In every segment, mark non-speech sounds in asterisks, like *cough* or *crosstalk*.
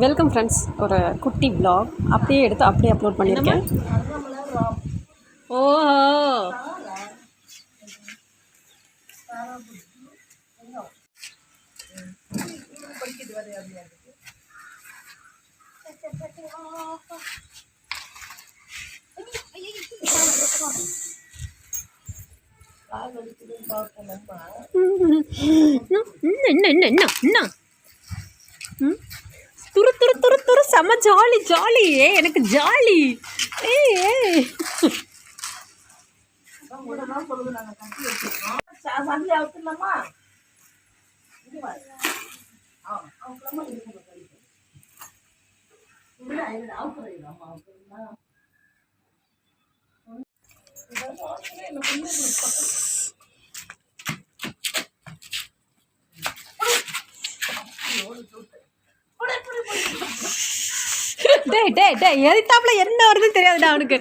Welcome friends ஒரு குட்டி vlog. அப்படியே எடுத்து அப்படியே அப்லோட் பண்ணியிருக்கேன். ஓஹோ. என்ன என்ன என்ன என்ன என்ன ம்? துரு துரு துரு துரு செம ஜாலி ஜாலி ஏ எனக்கு ஜாலி ஏ ஏ சண்டை டேய் டேய் டேய் எதிர்த்தாப்புல என்ன வருதுன்னு தெரியாதுடா அவனுக்கு.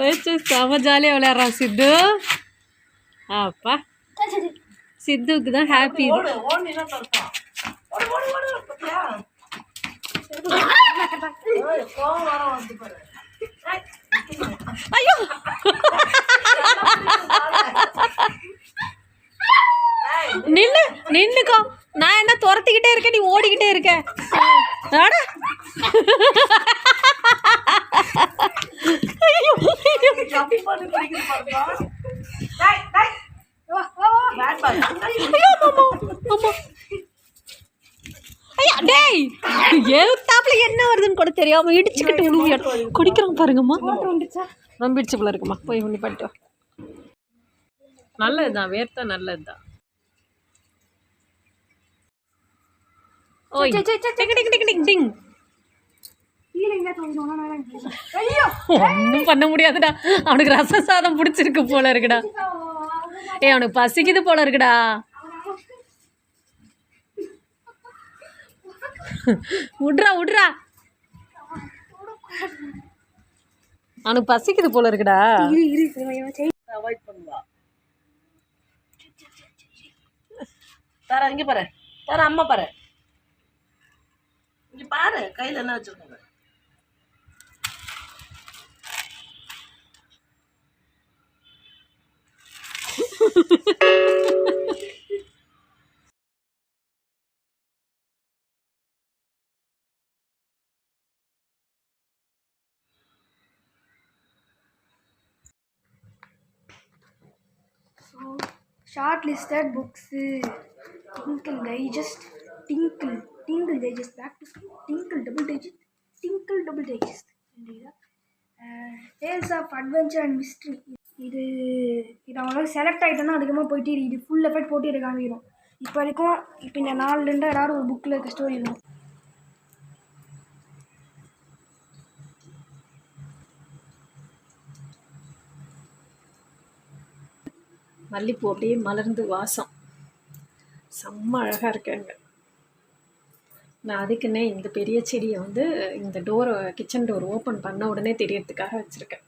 வச்சு செம ஜாலியாக விளையாடுறான் சித்து. அப்பா. சித்துவுக்கு தான் ஹாப்பி இது *laughs* நின்னுக்கோ நான் என்ன துரத்திக்கிட்டே இருக்கேன் நீ ஓடிக்கிட்டே இருக்க. டேய், ஐயா, டேய் எழுத்தாப்புல என்ன வருதுன்னு கூட தெரியாம இடிச்சுக்கிட்டு குடிக்கிறோம் பாருங்கம்மா நம்பிடுச்சு போல இருக்குமா போய் பண்ணி பண்ணிட்டு நல்லதுதான் வேர்த்தா நல்லதுதான். ஓய். டிங் டிங் டிங் டிங் டிங் ஒன்றும் பண்ண முடியாதுடா. அவனுக்கு ரச சாதம் பிடிச்சிருக்கு போல இருக்குடா. ஏய் அவனுக்கு பசிக்குது போல இருக்குடா. விட்றா விட்றா அவனுக்கு பசிக்குது போல இருக்குடா. அவாய்ட் பண்ணுவா. தர இங்க பாரு. தர அம்மா பாரு. பாரு கையில என்ன வச்சிருக்காங்க short listed books tinkle digest tinkle Tinkle digest back to school. Tinkle double digit tinkle double digest. Tales of adventure and mystery இது இது அவங்களால செலக்ட் ஆகிட்டோன்னா அதிகமாக போயிட்டு இது ஃபுல் எஃபெக்ட் போட்டு இது காமிக்கிறோம் இப்போ வரைக்கும் இப்போ இந்த நாலுலேருந்து ஏதாவது ஒரு புக்கில் இருக்க ஸ்டோரி இருக்கும் மல்லிப்பூ அப்படியே மலர்ந்து வாசம். செம்ம அழகாக இருக்காங்க. நான் அதுக்குன்னே இந்த பெரிய செடியை வந்து இந்த டோரை கிச்சன் டோர் ஓப்பன் பண்ண உடனே தெரியறதுக்காக வச்சுருக்கேன்.